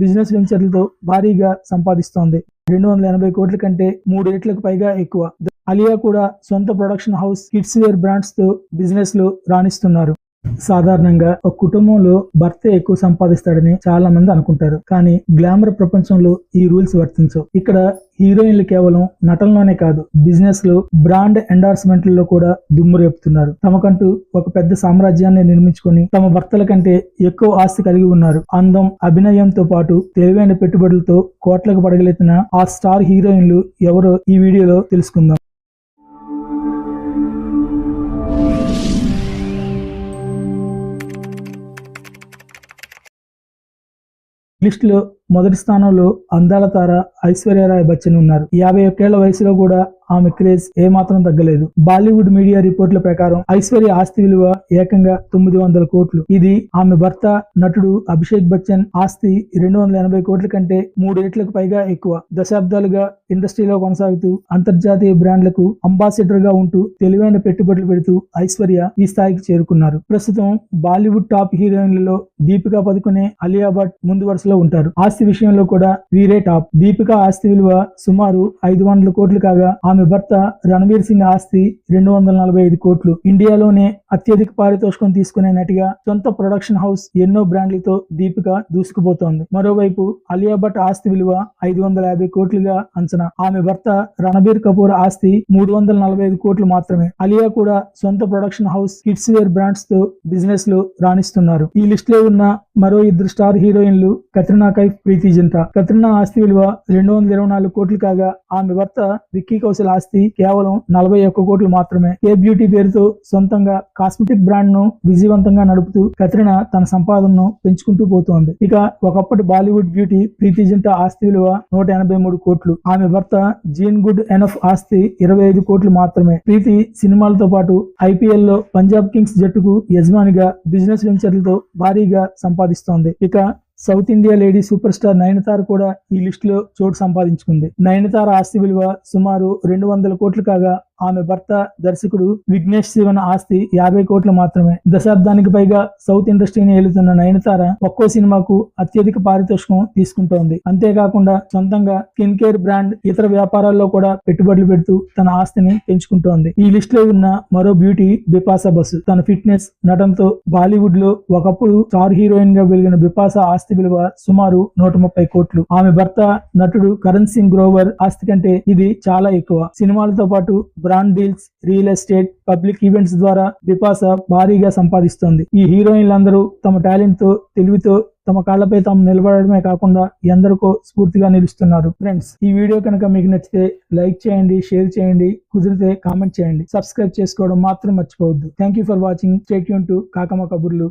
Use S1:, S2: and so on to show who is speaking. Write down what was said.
S1: Business వెంచర్లతో భారీగా సంపాదిస్తోంది. రెండు వందల ఎనభై కోట్ల కంటే మూడు రెట్లకు పైగా ఎక్కువ. అలియా కూడా సొంత ప్రొడక్షన్ హౌస్ కిడ్స్ వేర్ బ్రాండ్స్తో బిజినెస్లో రాణిస్తున్నారు. సాధారణంగా ఒక కుటుంబంలో భర్త ఎక్కువ సంపాదిస్తాడని చాలా మంది అనుకుంటారు. కానీ గ్లామర్ ప్రపంచంలో ఈ రూల్స్ వర్తించవు. ఇక్కడ హీరోయిన్లు కేవలం నటనలోనే కాదు బిజినెస్లో బ్రాండ్ ఎండార్స్మెంట్లలో కూడా దుమ్ము రేపుతున్నారు. తమకంటూ ఒక పెద్ద సామ్రాజ్యాన్ని నిర్మించుకొని తమ భర్తల కంటే ఎక్కువ ఆస్తి కలిగి ఉన్నారు. అందం అభినయంతో పాటు తెలివైన పెట్టుబడులతో కోట్లకు పడగలెత్తిన ఆ స్టార్ హీరోయిన్లు ఎవరో ఈ వీడియోలో తెలుసుకుందాం. లిస్ట్లో మొదటి స్థానంలో అందాల తార ఐశ్వర్యరాయ్ బచ్చన్ ఉన్నారు. యాభై ఒకేళ్ళ వయసులో కూడా ఆమె క్రేజ్ ఏమాత్రం తగ్గలేదు. బాలీవుడ్ మీడియా రిపోర్ట్ల ప్రకారం ఐశ్వర్య ఆస్తి విలువ ఏకంగా తొమ్మిది వందల కోట్లు. ఇది ఆమె భర్త నటుడు అభిషేక్ బచ్చన్ ఆస్తి రెండు వందల ఎనభై కోట్ల కంటే మూడు రెట్లకు పైగా ఎక్కువ. దశాబ్దాలుగా ఇండస్ట్రీలో కొనసాగుతూ అంతర్జాతీయ బ్రాండ్లకు అంబాసిడర్గా ఉంటూ తెలివైన పెట్టుబడులు పెడుతూ ఐశ్వర్య ఈ స్థాయికి చేరుకున్నారు. ప్రస్తుతం బాలీవుడ్ టాప్ హీరోయిన్లలో దీపికా పదుకునే అలియా భట్ ముందు వరుసలో ఉంటారు. ఆస్తి విషయంలో కూడా వీరే టాప్. దీపికా ఆస్తి విలువ సుమారు ఐదు వందల కోట్లు కాగా ఆమె భర్త రణవీర్ సింగ్ ఆస్తి రెండు వందల నలభై ఐదు కోట్లు. ఇండియాలోనే అత్యధిక పారితోషికం తీసుకునే నటిగా సొంత ప్రొడక్షన్ హౌస్ ఎన్నో బ్రాండ్లతో దీపిక దూసుకుపోతోంది. మరోవైపు అలియా భట్ ఆస్తి విలువ ఐదు వందల యాభై కోట్లుగా అంచనా. ఆమె భర్త రణబీర్ కపూర్ ఆస్తి మూడు వందల నలభై ఐదు కోట్లు మాత్రమే. అలియా కూడా సొంత ప్రొడక్షన్ హౌస్ కిడ్స్ వేర్ బ్రాండ్స్తో బిజినెస్లో రాణిస్తున్నారు. ఈ లిస్ట్లో ఉన్న మరో ఇద్దరు స్టార్ హీరోయిన్లు కత్రినా కైఫ్ ప్రీతి జింటా కత్రినా ఆస్తి విలువ రెండు వందల ఇరవై నాలుగు కోట్లు కాగా ఆమె భర్త విక్కీ కౌశల్ ఆస్తి కేవలం నలభై ఒక్క కోట్లు మాత్రమే. ఏ బ్యూటీ పేరుతో సొంతంగా కాస్మెటిక్ బ్రాండ్ను విజయవంతంగా నడుపుతూ కత్రినా తన సంపాదనను పెంచుకుంటూ పోతోంది. ఇక ఒకప్పటి బాలీవుడ్ బ్యూటీ ప్రీతి జింటా ఆస్తి విలువ నూట ఎనభై మూడు కోట్లు. ఆమె భర్త జీన్ గుడ్ ఎనఫ్ ఆస్తి ఇరవై ఐదు కోట్లు మాత్రమే. ప్రీతి సినిమాలతో పాటు ఐపీఎల్లో పంజాబ్ కింగ్స్ జట్టుకు యజమానిగా బిజినెస్ వెంచర్లతో భారీగా సంపాదిస్తోంది. ఇక south India lady super star Nayanthara కూడా ఈ లిస్టులో చోటు సంపాదించుకుంది. నయనతార ఆస్తి విలువ సుమారు రెండు వందల కోట్లు కాగా ఆమె భర్త దర్శకుడు విఘ్నేష్ శివన్ ఆస్తి యాభై కోట్లు మాత్రమే. దశాబ్దానికి పైగా సౌత్ ఇండస్ట్రీని ఏలుతున్న నయనతార ఒక్కో సినిమాకు అత్యధిక పారితోషికం తీసుకుంటోంది. అంతేకాకుండా సొంతంగా స్కిన్ కేర్ బ్రాండ్ ఇతర వ్యాపారాల్లో కూడా పెట్టుబడులు పెడుతూ తన ఆస్తిని పెంచుకుంటోంది. ఈ లిస్ట్లో ఉన్న మరో బ్యూటీ బిపాసా బసు తన ఫిట్నెస్ నటనతో బాలీవుడ్లో ఒకప్పుడు స్టార్ హీరోయిన్గా వెలిగిన బిపాసా ఆస్తి విలువ సుమారు నూట ముప్పై కోట్లు. ఆమె భర్త నటుడు కరణ్ సింగ్ గ్రోవర్ ఆస్తి కంటే ఇది చాలా ఎక్కువ. సినిమాలతో పాటు brand deals real estate public events ద్వారా బిపాస భారీగా సంపాదిస్తోంది. ఈ హీరోయిన్లందరూ తమ టాలెంట్తో తెలివితో తమ కాళ్ళపై తాము నిలబడమే కాకుండా ఎందరికో స్ఫూర్తిగా నిలుస్తున్నారు. ఫ్రెండ్స్ ఈ వీడియో కనుక మీకు నచ్చితే లైక్ చేయండి షేర్ చేయండి కుదిరితే కామెంట్ చేయండి. సబ్స్క్రైబ్ చేసుకోవడం మాత్రం మర్చిపోవద్దు. Thank you for watching. Stay tuned to Kakamma Kaburlu.